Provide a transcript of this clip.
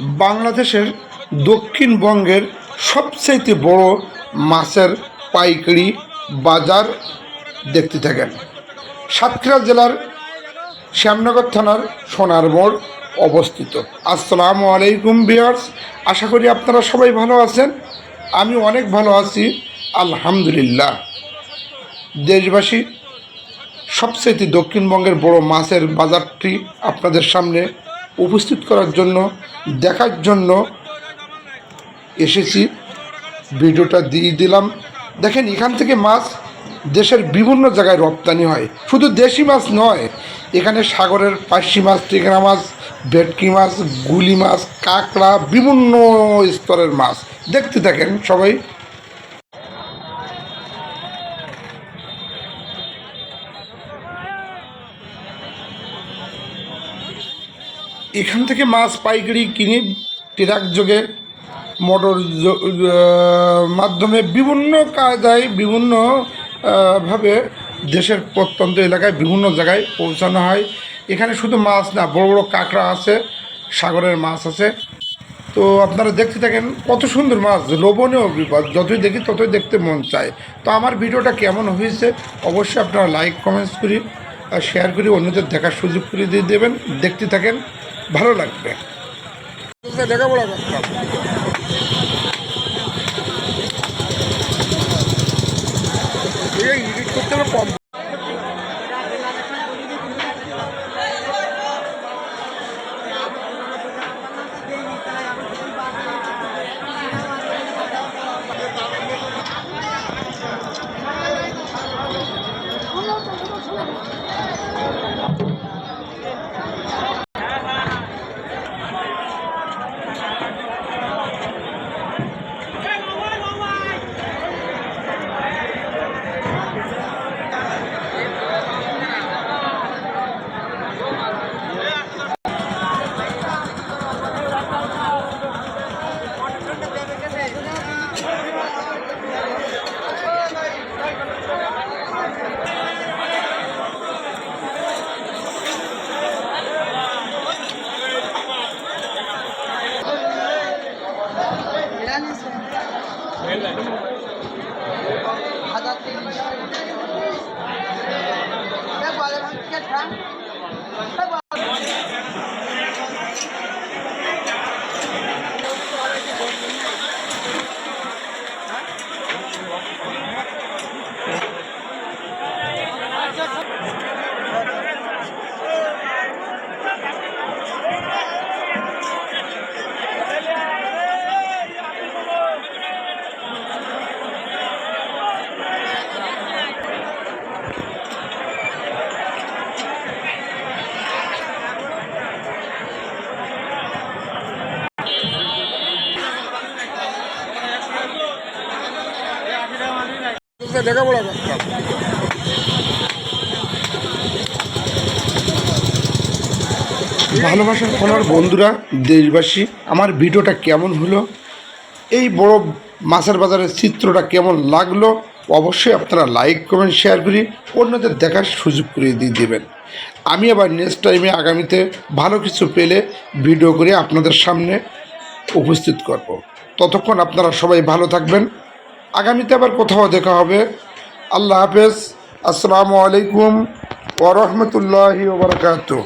বাংলাদেশের দক্ষিণবঙ্গের সবচাইতে বড় মাছের পাইকারি বাজার দেখতে থাকেন। সাতক্ষীরা জেলার শ্যামনগর থানার সোনার মোড় অবস্থিত। আসসালামু আলাইকুম বিয়ার্স আশা করি আপনারা সবাই ভালো আছেন। আমি অনেক ভালো আছি, আলহামদুলিল্লাহ। দেশবাসী সবচেয়ে দক্ষিণবঙ্গের বড় মাছের বাজারটি আপনাদের সামনে উপস্থিত করার জন্য, দেখার জন্য এসেছি। ভিডিওটা দিয়ে দিলাম। দেখেন, এখান থেকে মাছ দেশের বিভিন্ন জায়গায় রপ্তানি হয়। শুধু দেশি মাছ নয়, এখানে সাগরের পার্শি মাছ, টেকরা মাছ, ভেটকি মাছ, গুলি মাছ, কাঁকড়া, বিভিন্ন স্তরের মাছ। দেখতে থাকেন সবাই। এখান থেকে মাছ পাইকারি কিনে ট্রাক যোগে মোটর মাধ্যমে বিভিন্ন কায়দায়, বিভিন্ন ভাবে দেশের প্রত্যন্ত এলাকায়, বিভিন্ন জায়গায় পৌঁছানো হয়। এখানে শুধু মাছ না, বড় বড় কাঁকড়া আছে, সাগরের মাছ আছে। তো আপনারা দেখতে থাকেন কত সুন্দর মাছ, লোভনীয় বিপদ, যতই দেখি ততই দেখতে মন চায়। তো আমার ভিডিওটা কেমন হয়েছে অবশ্যই আপনারা লাইক কমেন্টস করি, আর শেয়ার করি, অন্যদের দেখার সুযোগ করে দিয়ে দেবেন। দেখতে থাকেন। ভালো লাগবে। এই ইডিট করতে কম। লেখাপড়া করতাম ভালোবাসার আমার বন্ধুরা, দেশবাসী, আমার ভিডিওটা কেমন হলো? এই বড় মাছের বাজারের চিত্রটা কেমন লাগল? অবশ্যই আপনারা লাইক কমেন্ট শেয়ার করি অন্যদের দেখার সুযোগ করে দিয়ে দেবেন। আমি আবার নেক্সট টাইমে আগামীতে ভালো কিছু পেলে ভিডিও করে আপনাদের সামনে উপস্থিত করব। ততক্ষণ আপনারা সবাই ভালো থাকবেন। আগামীতে আবার কোথাও দেখা হবে। আল্লাহ হাফেজ। আসসালামু আলাইকুম ওরহমতুল্লাহি ওবরাকাতুহ